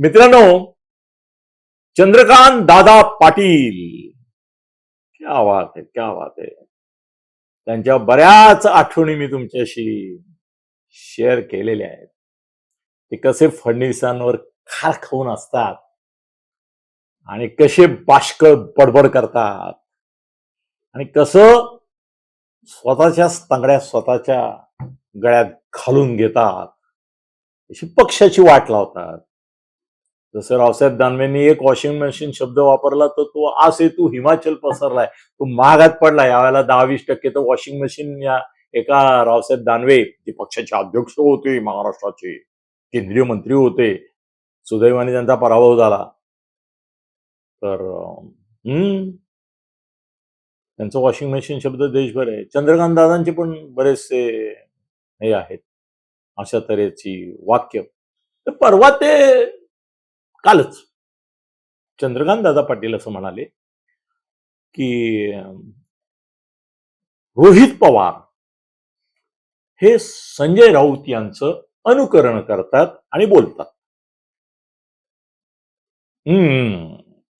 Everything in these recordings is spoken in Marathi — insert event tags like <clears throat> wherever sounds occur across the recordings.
मित्रांनो चंद्रकांत दादा पाटील. क्या वात आहे क्या बात आहे त्यांच्या बऱ्याच आठवणी मी तुमच्याशी शेअर केलेल्या आहेत. ते कसे फडणवीसांवर खार खाऊन असतात आणि कसे बाष्कळ बडबड करतात आणि कसं स्वतःच्या तंगड्या स्वतःच्या गळ्यात घालून घेतात अशी पक्षाची वाट लावतात. जसं रावसाहेब दानवेंनी एक वॉशिंग मशीन शब्द वापरला तर तो आ सेतू हिमाचल पसरलाय. तो महागात पडला. यावेळेला दहा वीस टक्के तर वॉशिंग मशीन या एका रावसाहेब दानवे जे पक्षाचे अध्यक्ष होते महाराष्ट्राचे केंद्रीय मंत्री होते सुदैवाने त्यांचा पराभव झाला. तर हम्म. त्यांचं वॉशिंग मशीन शब्द देशभर आहे. चंद्रकांत दादांचे पण बरेचसे हे आहेत. अशा तऱ्हेची वाक्य. तर परवा ते कालच. चंद्रकांत दादा पाटील असं म्हणाले की रोहित पवार हे संजय राऊत यांचं अनुकरण करतात आणि बोलतात. हम्म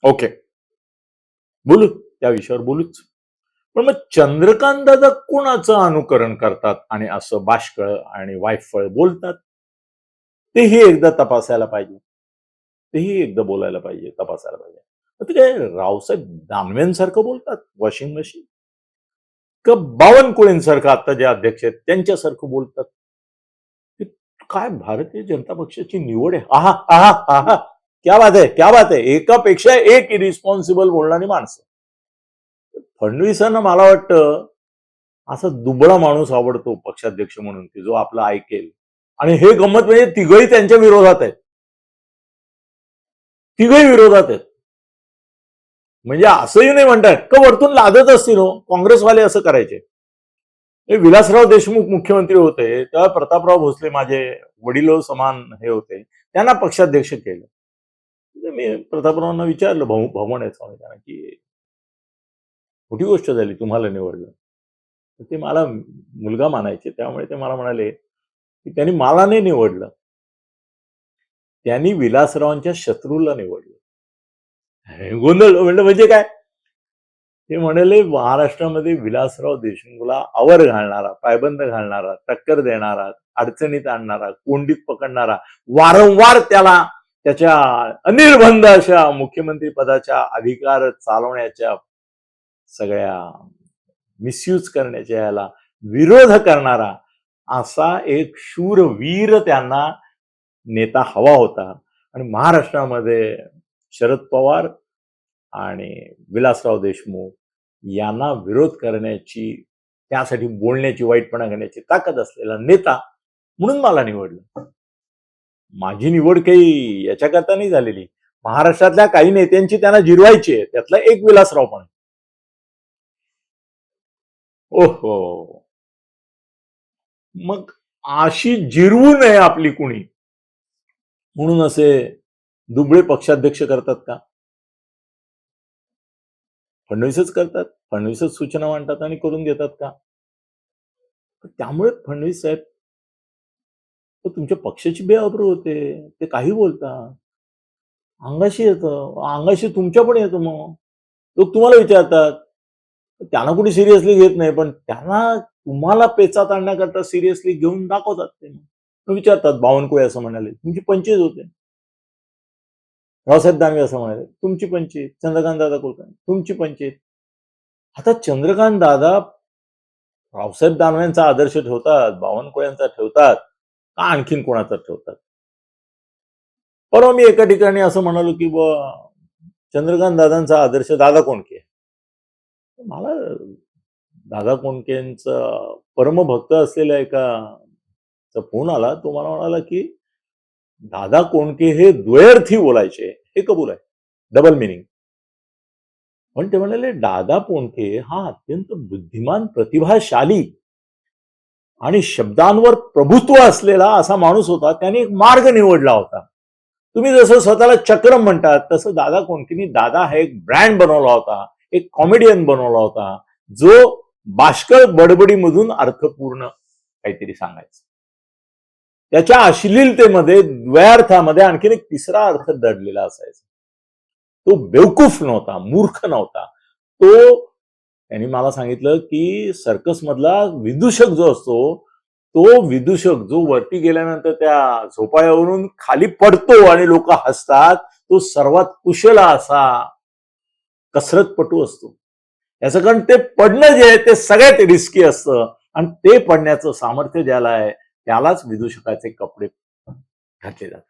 ओके. बोलू त्या विषयावर बोलूच. पण मग चंद्रकांत दादा कोणाचं अनुकरण करतात आणि असं बाष्कळ आणि वायफळ बोलतात? तेही एकदा तपासायला पाहिजे. तेही एकदा बोलायला पाहिजे तपासायला पाहिजे. मग ते काय रावसाहेब दानवेंसारखं बोलतात वॉशिंग मशीन? का बावनकुळेंसारखं आता जे अध्यक्ष आहेत त्यांच्यासारखं बोलतात? काय भारतीय जनता पक्षाची निवड आहे? आहा आहा आहा. क्या बात आहे क्या बात आहे एकापेक्षा एक इरिस्पॉन्सिबल बोलणारी माणसं. फडणवीसांना मला वाटतं असा दुबळा माणूस आवडतो पक्षाध्यक्ष म्हणून की जो आपला ऐकेल. आणि हे गंमत म्हणजे तिघही त्यांच्या विरोधात आहेत. तिघही विरोधात आहेत. म्हणजे असंही नाही म्हणतात का वरतून लादत असतील हो काँग्रेसवाले असं करायचे. विलासराव देशमुख मुख्यमंत्री होते तेव्हा प्रतापराव भोसले माझे वडिलो हो, समान हे होते त्यांना पक्षाध्यक्ष केलं. म्हणजे मी प्रतापरावांना विचारलं भाऊ भावण आहे स्वामी त्यांना की मोठी गोष्ट झाली तुम्हाला निवडलं. तर ते मला मुलगा मानायचे त्यामुळे ते मला म्हणाले की त्यांनी मला नाही निवडलं. त्यांनी विलासरावांच्या शत्रूला निवडलं. हे गोंधळ म्हणलं म्हणजे काय? ते म्हणाले महाराष्ट्रामध्ये विलासराव देशमुखला आवर घालणारा पायबंद घालणारा टक्कर देणारा अडचणीत आणणारा कोंडीत पकडणारा वारंवार त्याला त्याच्या अनिर्बंध अशा मुख्यमंत्री पदाच्या अधिकार चालवण्याच्या सगळ्या मिसयूज करण्याच्या याला विरोध करणारा असा एक शूरवीर त्यांना नेता हवा होता. आणि महाराष्ट्रामध्ये शरद पवार आणि विलासराव देशमुख यांना विरोध करण्याची त्यासाठी बोलण्याची वाईटपणा करण्याची ताकद असलेला नेता म्हणून मला निवडलं. माझी निवड काही याच्याकरता नाही झालेली. महाराष्ट्रातल्या काही नेत्यांची त्यांना जिरवायची आहे. त्यातला एक विलासराव पण. ओहो. मग अशी जिरवू नये आपली कुणी. म्हणून असे दुबळे पक्षाध्यक्ष करतात का? फडणवीसच करतात फडणवीसच सूचना मांडतात आणि करून घेतात का? त्यामुळे फडणवीस साहेब तुमच्या पक्षाची बेअब्रू होते ते काही बोलतात. अंगाशी येतं अंगाशी तुमच्या पण येतं मग. लोक तुम्हाला विचारतात. त्यांना कुणी सिरियसली घेत नाही पण त्यांना तुम्हाला पेचात आणण्याकरता सिरियसली घेऊन दाखवतात ते मग. विचारतात बावनकुळे असं म्हणाले? तुमची पंचवीस होते. रावसाहेब दानवे असं म्हणाले तुमची पंचवीत चंद्रकांत दादा कुलकर्णी तुमची पंचवीत आता चंद्रकांत दादा रावसाहेब दानवेंचा आदर्श ठेवतात बावनकुळ्यांचा ठेवतात का आणखीन कोणाचा ठेवतात? परवा मी एका ठिकाणी असं म्हणालो की ब चंद्रकांत दादांचा आदर्श दादा कोणके? मला दादा कोणकेंचा परमभक्त असलेल्या एका चा फोन आला तो मला म्हणाला की दादा कोणके हे द्वयर्थी बोलायचे? हे कबूल आहे. डबल मिनिंग पण ते म्हणाले दादा कोणके हा अत्यंत बुद्धिमान प्रतिभाशाली आणि शब्दांवर प्रभुत्व असलेला असा माणूस होता. त्याने एक मार्ग निवडला होता. तुम्ही जसं स्वतःला चक्रम म्हणतात तसं दादा कोणकीनी दादा हा एक ब्रँड बनवला होता एक कॉमेडियन बनवला होता जो बाष्कळ बडबडीमधून अर्थपूर्ण काहीतरी सांगायचं. त्याच्या अश्लीलतेमध्ये द्वयार्थामध्ये आणखीन एक तिसरा अर्थ दडलेला असायचा. तो बेवकूफ नव्हता मूर्ख नव्हता. तो त्यांनी मला सांगितलं की सर्कस मधला विदूषक जो असतो तो विदूषक जो वरती गेल्यानंतर त्या झोपाळ्यावरून खाली पडतो आणि लोक हसतात तो सर्वात कुशल असा कसरतपटू असतो. याचं कारण ते पडणं जे आहे ते सगळ्यात रिस्की असतं. आणि ते पडण्याचं सामर्थ्य ज्याला आहे त्यालाच विदूषकाचे कपडे घातले जातात.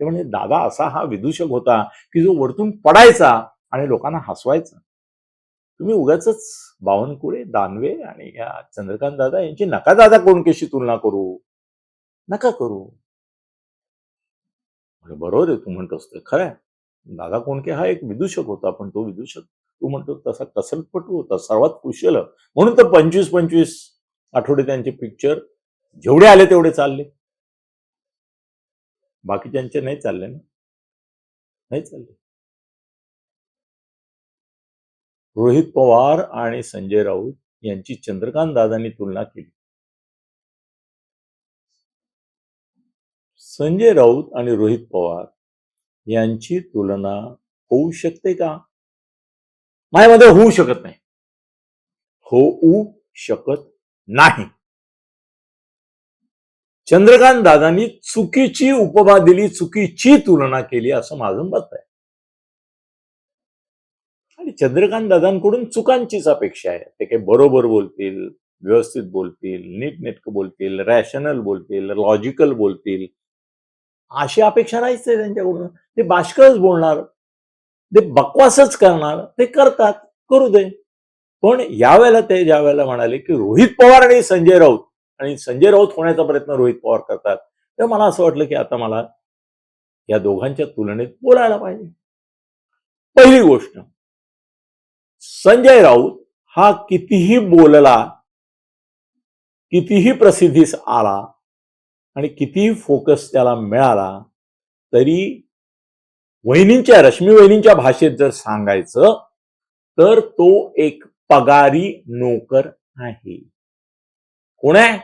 ते म्हणजे दादा असा हा विदूषक होता की जो वरतून पडायचा आणि लोकांना हसवायचा. तुम्ही उगाच बावनकुळे दानवे आणि या चंद्रकांत दादा यांची नका दादा कोणकेशी तुलना करू? नका करू. बरोबर आहे तू म्हणतोस ते खरं आहे. दादा कोणके हा एक विदूषक होता पण तो विदूषक तू म्हणतो तसा कसरतपटू होता सर्वात कुशल. म्हणून तर पंचवीस पंचवीस आठवडे त्यांचे पिक्चर जेवढे आले तेवढे चालले. बाकीच्यांचे नाही चालले ना? नाही चालले. रोहित पवार आणि संजय राऊत यांची चंद्रकांत दादांनी तुलना केली. संजय राऊत आणि रोहित पवार यांची तुलना होऊ शकते का? माझ्यामध्ये होऊ शकत नाही. होऊ शकत नाही. चंद्रकांत दादांनी चुकीची उपमा दिली चुकीची तुलना केली असं माझं मत आहे. आणि चंद्रकांत दादांकडून चुकांचीच अपेक्षा आहे. ते काही बरोबर बोलतील व्यवस्थित बोलतील नीटनेटकं बोलतील रॅशनल बोलतील लॉजिकल बोलतील. अशी अपेक्षा नाहीच आहे त्यांच्याकडून. ते बाष्कळच बोलणार ते बकवासच करणार ते करतात करू दे. पण यावेळेला ते ज्या वेळेला म्हणाले की रोहित पवार आणि संजय राऊत आणि संजय राऊत होण्याचा प्रयत्न रोहित पवार करतात. तर मला असं वाटलं की आता मला या दोघांच्या तुलनेत बोलायला पाहिजे. पहिली गोष्ट संजय राऊत हा कितीही बोलला कितीही प्रसिद्धीस आला आणि कितीही फोकस त्याला मिळाला तरी वहिनींच्या रश्मी वहिनींच्या भाषेत जर सांगायचं तर तो एक पगारी नोकर आहे. कोण आहे?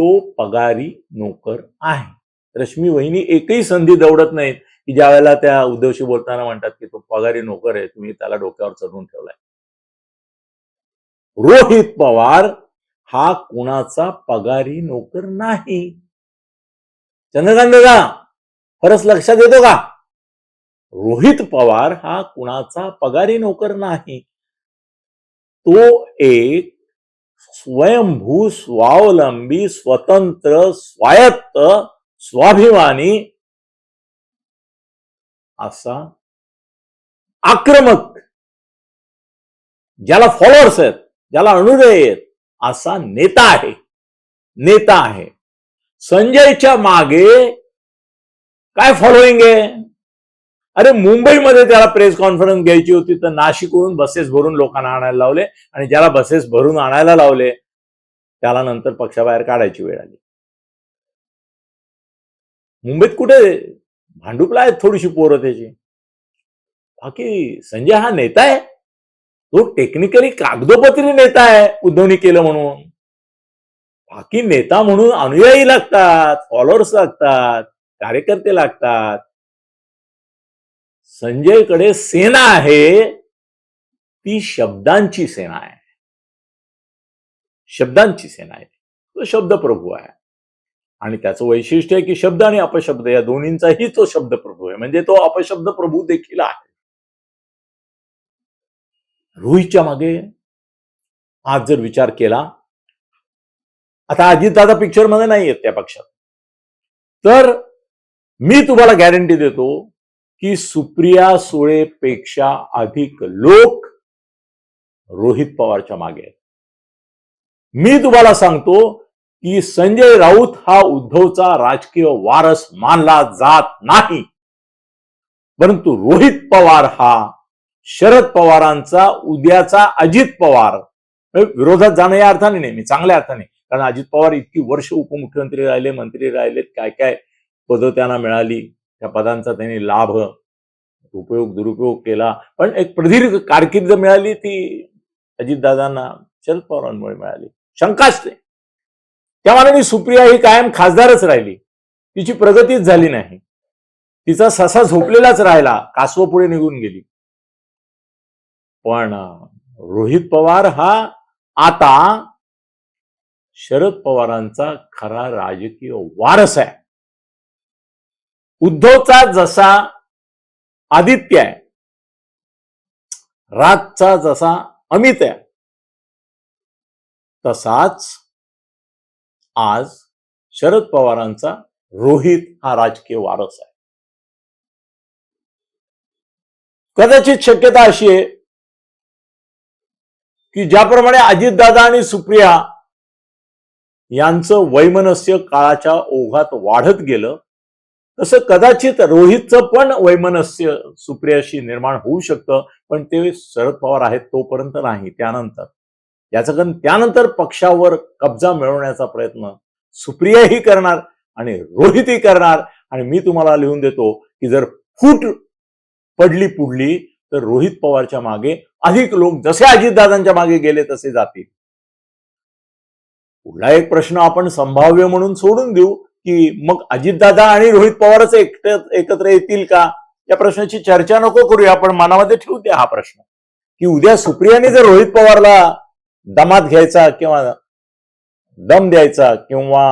तो पगारी नोकर आहे. रश्मी वहिनी एकही संधी दवडत नाहीत की ज्या वेळेला त्या उद्धवशी बोलताना म्हणतात की तो पगारी नोकर आहे तुम्ही त्याला डोक्यावर चढवून ठेवलाय. रोहित पवार हा कुणाचा पगारी नोकर नाही. चंद्रकांत दादा खरंच लक्षात येतो का? रोहित पवार हा कुणाचा पगारी नोकर नाही. तो एक स्वयंभू स्वावलंबी स्वतंत्र स्वायत्त स्वाभिमानी असा आक्रमक ज्याला फॉलोअर्स आहेत ज्याला अनुदय आहेत असा नेता आहे. नेता आहे. संजयच्या मागे काय फॉलोईंग आहे? अरे मुंबईमध्ये त्याला प्रेस कॉन्फरन्स घ्यायची होती तर नाशिकवरून बसेस भरून लोकांना आणायला लावले आणि ज्याला बसेस भरून आणायला लावले त्याला नंतर पक्षाबाहेर काढायची वेळ आली. मुंबईत कुठे भांडुपला आहेत थोडीशी पोरं त्याची? बाकी संजय हा नेता आहे. तो टेक्निकली कागदोपत्री नेता आहे उद्धवनी केलं म्हणून. बाकी नेता म्हणून अनुयायी लागतात फॉलोअर्स लागतात कार्यकर्ते लागतात. संजयकडे सेना आहे ती शब्दांची सेना आहे. शब्दांची सेना आहे. तो शब्दप्रभू आहे. आणि त्याचं वैशिष्ट्य आहे की शब्द आणि अपशब्द या दोन्हींचाही तो शब्दप्रभू आहे. म्हणजे तो अपशब्द प्रभू देखील आहे. रोहितच्या मागे आज जर विचार केला आता अजितदादा पिक्चरमध्ये नाही येत त्या पक्षात. तर मी तुम्हाला गॅरंटी देतो की सुप्रिया सुळेपेक्षा अधिक लोक रोहित पवारच्या मागे आहेत. मी तुम्हाला सांगतो की संजय राऊत हा उद्धवचा राजकीय वारस मानला जात नाही. परंतु रोहित पवार हा शरद पवारांचा उद्याचा अजित पवार विरोधात जाणं या अर्थाने नाही मी चांगल्या अर्थाने. कारण अजित पवार इतकी वर्ष उपमुख्यमंत्री राहिले मंत्री राहिलेत काय काय पदं त्यांना मिळाली. त्या पदांचा त्यांनी लाभ उपयोग दुरुपयोग केला. पण एक प्रदीर्घ कारकीर्द मिळाली ती अजितदादांना शरद पवारांमुळे मिळाली. शंकाच नाही त्या मानाने सुप्रिया ही कायम खासदारच राहिली. तिची प्रगतीच झाली नाही. तिचा ससा झोपलेलाच राहिला. कासव पुढे निघून गेली. पण रोहित पवार हा आता शरद पवारांचा खरा राजकीय वारस आहे. उद्धवचा जसा आदित्य आहे राजचा जसा अमित आहे तसाच आज शरद पवारांचा रोहित हा राजकीय वारस आहे. कदाचित शक्यता अशी आहे की ज्याप्रमाणे अजितदादा आणि सुप्रिया यांचं वैमनस्य काळाच्या ओघात वाढत गेलं तसं कदाचित रोहितचं पण वैमनस्य सुप्रियाशी निर्माण होऊ शकतं पण ते शरद पवार आहेत तोपर्यंत नाही त्यानंतर. याचं कारण त्यानंतर पक्षावर कब्जा मिळवण्याचा प्रयत्न सुप्रियाही करणार आणि रोहितही करणार. आणि मी तुम्हाला लिहून देतो की जर फूट पडली पुढली तर रोहित पवारच्या मागे अधिक लोक जसे अजितदादांच्या मागे गेले तसे जातील. पुढला एक प्रश्न आपण संभाव्य म्हणून सोडून देऊ. की मग अजितदादा आणि रोहित पवारच एकट एकत्र येतील का? या प्रश्नाची चर्चा नको करूया आपण मनामध्ये ठेवू द्या हा प्रश्न. की उद्या सुप्रियाने जर रोहित पवारला दमात घ्यायचा किंवा दम द्यायचा किंवा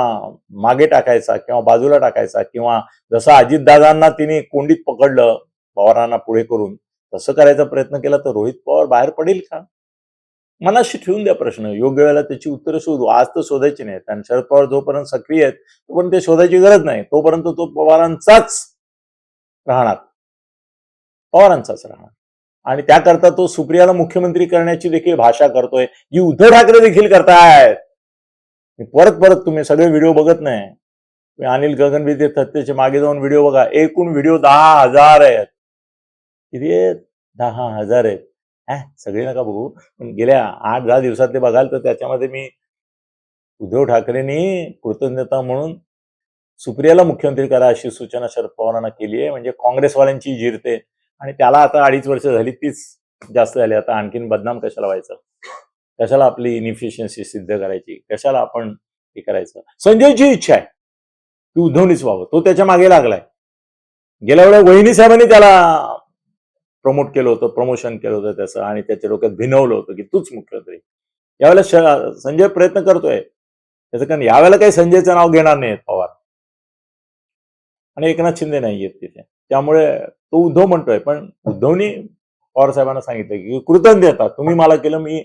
मागे टाकायचा किंवा बाजूला टाकायचा किंवा जसं अजितदादांना तिने कोंडीत पकडलं पवारांना पुढे करून तसं करायचा प्रयत्न केला तर रोहित पवार बाहेर पडेल का? मनाशी ठेवून द्या प्रश्न. योग्य वेळेला त्याची उत्तरं शोधू. आज तर शोधायची नाही आणि शरद पवार जोपर्यंत सक्रिय आहेत तोपर्यंत ते शोधायची गरज नाही. तोपर्यंत तो पवारांचाच राहणार. पवारांचाच राहणार. आणि त्याकरता तो सुप्रियाला मुख्यमंत्री करण्याची देखील भाषा करतोय. जी उद्धव ठाकरे देखील करतायत. परत परत तुम्ही सगळे व्हिडिओ बघत नाही. तुम्ही अनिल गगनविद्य थत्तेचे मागे जाऊन व्हिडिओ बघा. एकूण व्हिडिओ दहा हजार आहेत. किती आहेत? दहा हजार आहेत. सगळे नका बघू. पण गेल्या आठ दहा दिवसात ते बघाल तर त्याच्यामध्ये मी उद्धव ठाकरेंनी कृतज्ञता म्हणून सुप्रियाला मुख्यमंत्री करा अशी सूचना शरद पवारांना केली आहे. म्हणजे काँग्रेसवाल्यांची जिरते आणि त्याला आता अडीच वर्ष झाली तीच जास्त झाली. आता आणखीन बदनाम कशाला व्हायचं? कशाला आपली इनिफिशियन्सी सिद्ध करायची? कशाला आपण हे करायचं? संजयची इच्छा आहे. की उद्धवनीच व्हावं. तो त्याच्यामागे लागलाय. गेल्या वेळेला वहिनी साहेबांनी त्याला प्रमोट केलं होतं प्रमोशन केलं होतं त्याचं आणि त्याच्या डोक्यात भिनवलं होतं की तूच मुख्यमंत्री यावेळेला संजय प्रयत्न करतोय. त्याचं कारण यावेळेला काही संजयचं नाव घेणार नाहीत पवार. आणि एकनाथ शिंदे नाही येत तिथे. त्यामुळे तो उद्धव म्हणतोय पण उद्धवनी पवार साहेबांना सांगितलं की कृतज्ञता तुम्ही मला केलं मी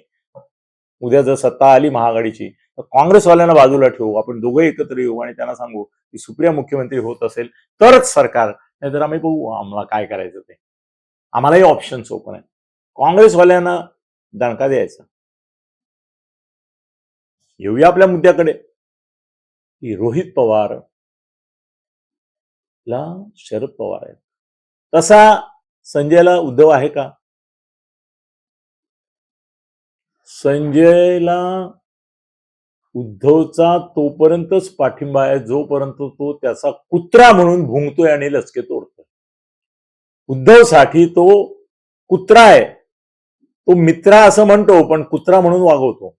उद्या जर सत्ता आली महाआघाडीची तर काँग्रेसवाल्यांना बाजूला ठेवू. आपण दोघं एकत्र येऊ आणि त्यांना सांगू की सुप्रिया मुख्यमंत्री होत असेल तरच सरकार नाहीतर आम्ही बघू आम्हाला काय करायचं ते. आम्हालाही ऑप्शन्स ओपन आहे काँग्रेसवाल्यांना दणका द्यायचा. येऊया आपल्या मुद्द्याकडे. की रोहित पवार ला शरद पवार आहेत. तसा संजयला उद्धव आहे का? संजयला उद्धवचा तोपर्यंतच पाठिंबा आहे जोपर्यंत तो त्याचा कुत्रा म्हणून भुंकतोय आणि लचके तोडतोय. उद्धवसाठी तो कुत्रा आहे. तो मित्रा असं म्हणतो पण कुत्रा म्हणून वागवतो.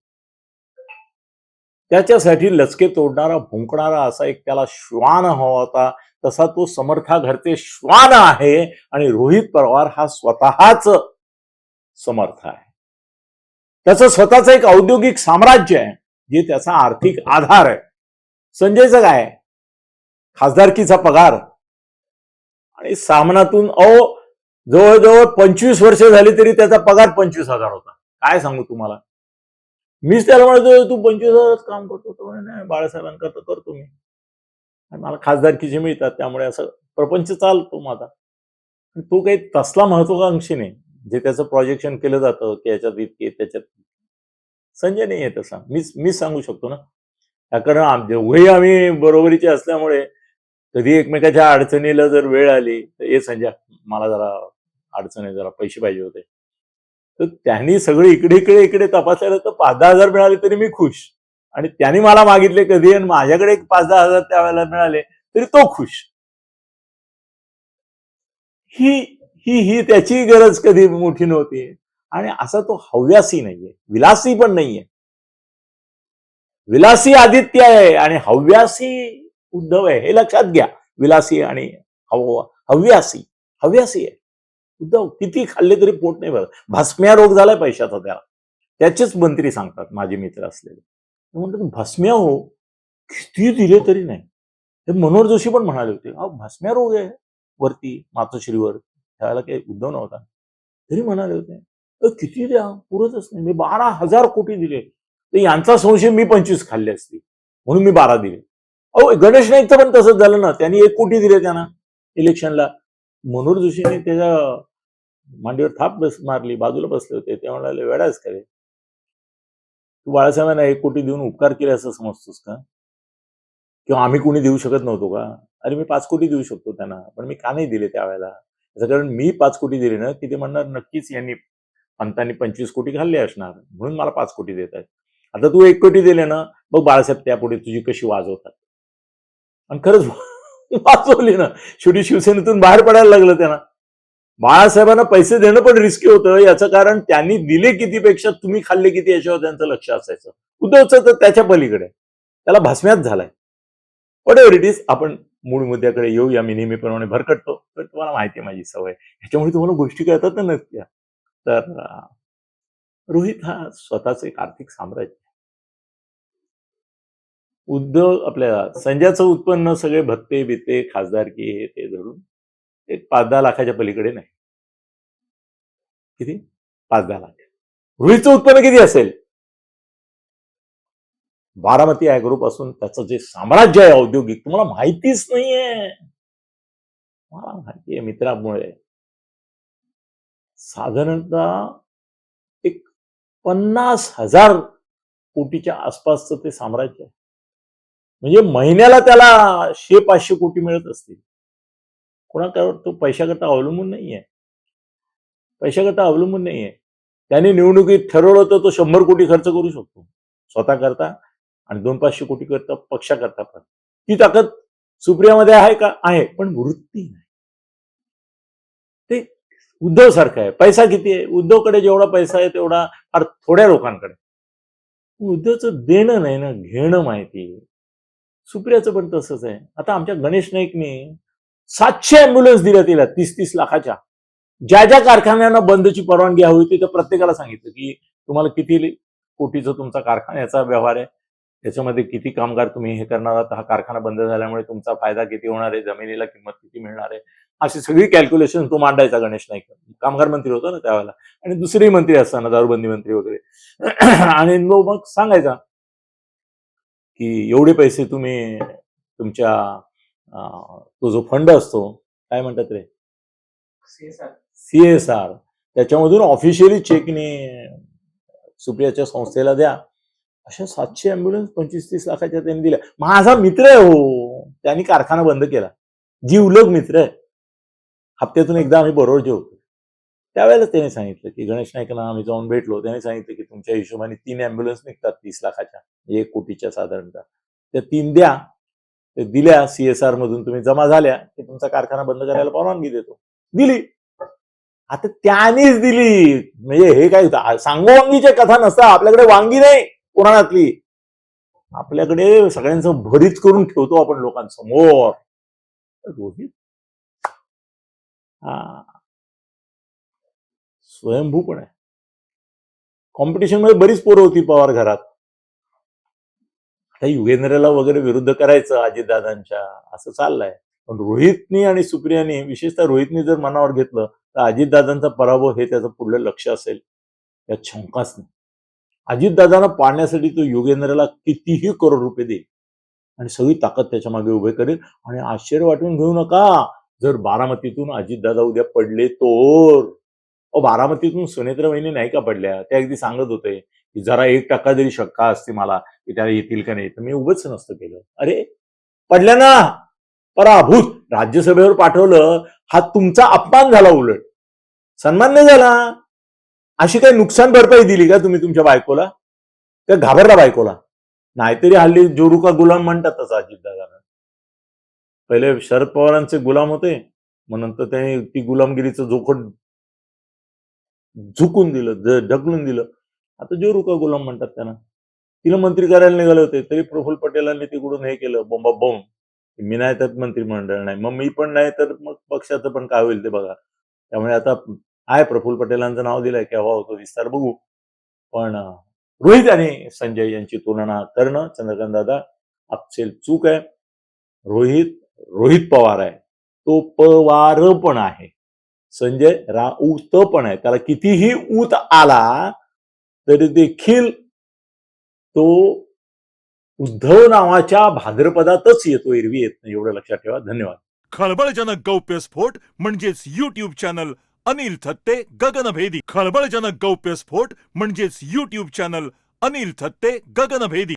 त्याच्यासाठी लचके तोडणारा भुंकणारा असा एक त्याला श्वान हवा होता. तसा तो समर्था घरते श्वान आहे आणि रोहित पवार हा स्वतःच समर्थ आहे. त्याचं स्वतःच एक औद्योगिक साम्राज्य आहे जे त्याचा आर्थिक आधार आहे. संजयचं काय? खासदारकीचा पगार. आणि सामनातून अहो जवळजवळ पंचवीस वर्ष झाली तरी त्याचा पगार पंचवीस हजार होता. काय सांगू तुम्हाला? मीच त्याला म्हणतो तू पंचवीस हजारच काम करतो. तो नाही बाळासाहेबांकरता करतो मी. मला खासदारकीचे मिळतात त्यामुळे असं प्रपंच चालतो माझा. तो काही तसला महत्वाकांक्षी नाही. जे त्याचं प्रोजेक्शन केलं जातं की याच्यात इतके त्याच्यात संजय नाही आहे तसा. मीच मीच सांगू शकतो ना. कारण आम- आम्ही बरोबरीचे असल्यामुळे कधी एकमेकाच्या अडचणीला जर वेळ आली तर ये संजय मला जरा अडचण आहे जरा पैसे पाहिजे होते. तर त्यांनी सगळे इकडे इकडे इकडे तपासायला तर पाच दहा हजार मिळाले तरी मी खुश. आणि त्यांनी मला मागितले कधी आणि माझ्याकडे एक पाच दहा हजार त्यावेळेला मिळाले तरी तो खुश. ही ही ही त्याची गरज कधी मोठी नव्हती. आणि असा तो हव्यासी नाहीये विलासी पण नाहीये. विलासी आदित्य आहे आणि हव्यासी उद्धव आहे हे लक्षात घ्या. विलासी आणि हव्यासी हव्यासी आहे. उद्धव किती खाल्ले तरी पोट नाही भरत. भस्म्या रोग झालाय पैशाचा त्याला. त्याचेच मंत्री सांगतात माझे मित्र असलेले. म्हणतो म्हणतात भस्म्या हो किती दिले तरी नाही. हे मनोहर जोशी पण म्हणाले होते अहो भस्म्या रोग आहे वरती मातोश्रीवर. त्याला काही उद्धव नव्हता. तरी म्हणाले होते किती द्या? पुरतच नाही. मी बारा हजार कोटी दिले. तर यांचा संशय मी पंचवीस खाल्ले असते म्हणून मी बारा दिले. अहो गणेश नाईकचं पण तसंच झालं ना. त्यांनी एक कोटी दिले त्यांना इलेक्शनला मनोहर जोशीने त्याच्या मांडीवर थाप बस मारली बाजूला बसले होते. ते म्हणाले वेळाच करे तू बाळासाहेबांना एक कोटी देऊन उपकार केले असं समजतोस का? किंवा आम्ही कोणी देऊ शकत नव्हतो का? अरे मी पाच कोटी देऊ शकतो त्यांना पण मी का नाही दिले त्यावेळेला त्याचं कारण मी पाच कोटी दिले ना की ते म्हणणार नक्कीच यांनी पंतांनी पंचवीस कोटी खाल्ले असणार म्हणून मला पाच कोटी देत आहेत आता तू एक कोटी दिले ना बघ बाळासाहेब त्यापुढे तुझी कशी वाजवतात आणि खरंच वाचवली ना. शेवटी शिवसेनेतून बाहेर पडायला लागलं त्यांना. बाळासाहेबांना पैसे देणं पण रिस्की होतं. याचं कारण त्यांनी दिले कितीपेक्षा तुम्ही खाल्ले किती याच्यावर त्यांचं लक्ष असायचं. उद्धवचं तर त्याच्या पलीकडे. त्याला भस्म्यात झालाय. वॉट एव्हर इट इज आपण मूळ मुद्द्याकडे येऊया. मी नेहमीप्रमाणे भरकटतो. पण तुम्हाला माहिती आहे माझी सवय. ह्याच्यामुळे तुम्हाला गोष्टी कळतात ना नसत्या तर रोहित हा स्वतःच एक आर्थिक साम्राज्य उद्योग आपल्या संजयचं उत्पन्न सगळे भत्ते बित्ते खासदारकी हे ते धरून एक पाच दहा लाखाच्या पलीकडे नाही. किती? पाच दहा लाख. रुईचं उत्पन्न किती असेल? बारामती अॅग्रो पासून त्याचं जे साम्राज्य आहे औद्योगिक तुम्हाला माहितीच नाहीये. मला माहिती आहे मित्रामुळे. साधारणतः एक पन्नास हजार कोटीच्या आसपासचं ते साम्राज्य आहे. म्हणजे महिन्याला त्याला शे पाचशे कोटी मिळत असतील. कोणाकडे तो पैशाकरता अवलंबून नाही आहे पैशाकरता अवलंबून नाही आहे त्याने निवडणुकीत ठरवलं तर तो शंभर कोटी खर्च करू शकतो. स्वतः करता आणि दोन पाचशे कोटी करता पक्षाकरता पण. ती ताकद सुप्रियामध्ये आहे का? आहे पण वृत्ती नाही. ते उद्धव सारखं आहे. पैसा किती आहे? उद्धवकडे जेवढा पैसा आहे तेवढा फार थोड्या लोकांकडे. उद्धवचं देणं नाही ना घेणं माहिती आहे. सुप्रियाचं पण तसंच आहे. आता आमच्या गणेश नाईकने सातशे अँब्युलन्स दिल्या तिला तीस तीस लाखाच्या. ज्या ज्या कारखान्यांना बंदची परवानगी हवी होती त्या प्रत्येकाला सांगितलं की तुम्हाला किती कोटीचा तुमचा कारखान्याचा व्यवहार आहे त्याच्यामध्ये किती कामगार तुम्ही हे करणार आहात हा कारखाना बंद झाल्यामुळे तुमचा फायदा किती होणार आहे जमिनीला किंमत किती मिळणार आहे? अशी सगळी कॅल्क्युलेशन तो मांडायचा गणेश नाईक. कामगार मंत्री होता ना त्यावेळेला. आणि दुसरेही मंत्री असताना दारूबंदी मंत्री वगैरे. <clears throat> आणि मग सांगायचा की एवढे पैसे तुम्ही तुमच्या तो जो फंड असतो काय म्हणतात रे? सीएसआर त्याच्यामधून ऑफिशियली चेकने सुप्रियाच्या संस्थेला द्या. अशा सातशे अँब्युलन्स पंचवीस तीस लाखाच्या त्यांनी दिल्या. माझा मित्र आहे हो. त्यांनी कारखाना बंद केला. जीवलग मित्र आहे. हप्त्यातून एकदा आम्ही बरोबर जेवतो. त्यावेळेला त्याने सांगितलं की गणेश नाईकला आम्ही जाऊन भेटलो. त्याने सांगितलं की तुमच्या हिशोबाने तीन अँब्युलन्स निघतात तीस लाखाच्या एक कोटीच्या साधारणतः. त्या तीन द्या ते दिल्या सीएसआर मधून तुम्ही जमा झाल्या की तुमचा कारखाना बंद करायला परवानगी देतो. दिली. आता त्यानेच दिली. म्हणजे हे काय होतं? सांगोवांगीच्या कथा नसतात. आपल्याकडे वांगी नाही पुराणातली आपल्याकडे सगळ्यांचं भरीत करून ठेवतो आपण लोकांसमोर. रोहित. हा. स्वयंभू पण आहे कॉम्पिटिशनमध्ये बरीच पोरं होती पवार घरात. आता युगेंद्रला वगैरे विरुद्ध करायचं अजितदादांच्या असं चाललंय. पण रोहितनी आणि सुप्रियानी विशेषतः रोहितनी जर मनावर घेतलं तर अजितदादांचा पराभव हे त्याचं पुढलं लक्ष असेल. यात शंकाच नाही अजितदादांना पाळण्यासाठी तो योगेंद्रला कितीही करोड रुपये देईल. आणि सगळी ताकद त्याच्यामागे उभे करेल. आणि आश्चर्य वाटून घेऊ नका. जर बारामतीतून अजितदादा उद्या पडले तर! अ बारामतीतून सुनेत्र वहिनी नाही का पडल्या? त्या अगदी सांगत होते की जरा एक टक्का जरी शक्का असते मला की त्याला येतील का नाही तर मी उभंच नसतं केलं. अरे पडल्या ना! पराभूत! राज्यसभेवर पाठवलं हा तुमचा अपमान झाला उलट. सन्मान नाही झाला. अशी काही नुकसान भरपाई दिली का तुम्ही तुमच्या बायकोला? का घाबरला बायकोला. नाहीतरी हल्ली जोरुका गुलाम म्हणतात तसा अजितदादांना. पहिले शरद पवारांचे गुलाम होते मग नंतर त्यांनी ती गुलामगिरीचं जोखड झुकून दिलं ज- ढकलून दिलं. आता जो रुका गुलाम म्हणतात त्यांना. तिला मंत्री करायला निघाले होते तरी प्रफुल्ल पटेलांनी तिकडून हे केलं बोंबा बोंब मी नाही तर मंत्रिमंडळ नाही. मग मी पण नाही तर मग पक्षाचं पण काय होईल ते बघा. त्यामुळे आता आहे प्रफुल्ल पटेलांचं नाव दिलंय केव्हा होतो विस्तार बघू. पण रोहित आणि संजय यांची तुलना करणं चंद्रकांत दादा आपसेल चूक आहे. रोहित रोहित पवार आहे. तो पवार पण आहे. संजय राऊत पण आहे. त्याला कितीही ऊत आला तरी देखील तो उद्धव नावाच्या भाद्रपदातच येतो एरवी येत नाही एवढं लक्षात ठेवा. धन्यवाद. खळबळजनक गौप्यस्फोट म्हणजेच युट्यूब चॅनल अनिल थत्ते गगनभेदी. खळबळजनक गौप्यस्फोट म्हणजेच युट्यूब चॅनल अनिल थत्ते गगनभेदी.